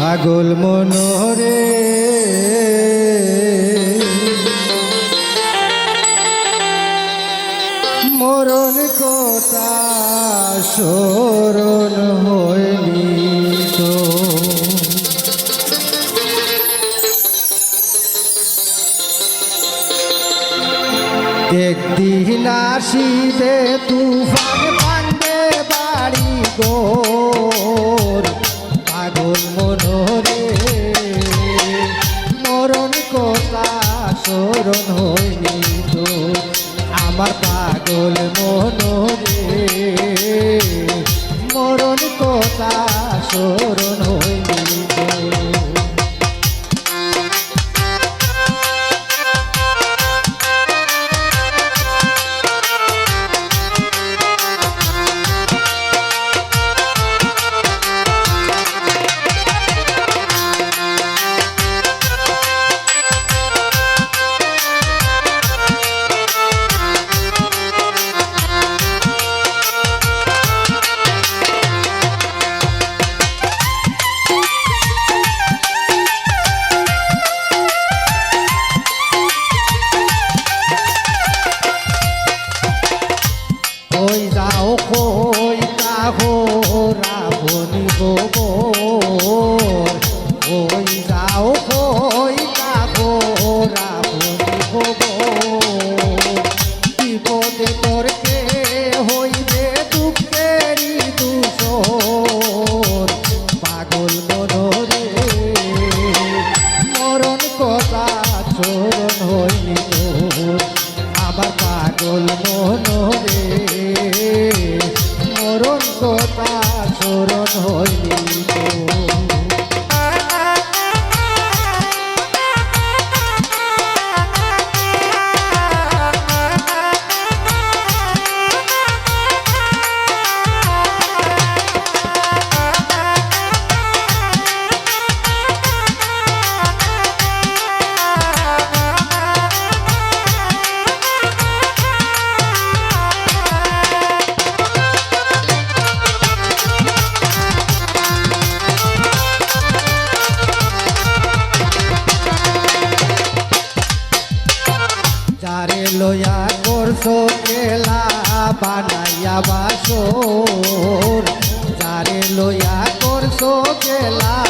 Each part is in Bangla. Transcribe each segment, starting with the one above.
পাগল মনোরে মরণ কথা স্মরণ হইলি তো। একদিন আসিবে তুফান স্মরণ হইনি তো আমার পাগল মনোরে। মরণ কথা স্মরণ হইনি তাহো রাবণী গোবর। কই যাও কই তাহো রাবণী গোবর। বিপদে তোরকে হইবে দুঃখেরই দূষর পাগল মনোরে, মরণ কথা চরণ হইনি তোর আমার পাগল মনোরে মরণ হইলি। চরণ যারে লয়া করছ কেলা বানাইয়া বাসর। যারে লয়া করছ কেলা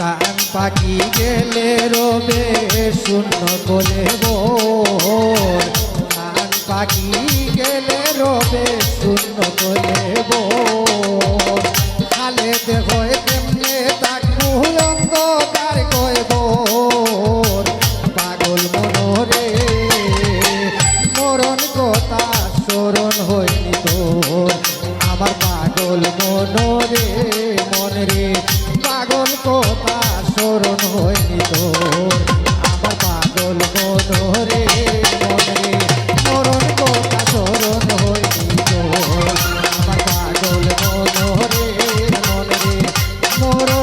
কান পাখি গেলে রবে, শূন্য করে বোর কান পাখি গেলে রবে, শূন্য করে বোর খালে দেহ আমার পাগল মন রে মন রে amor.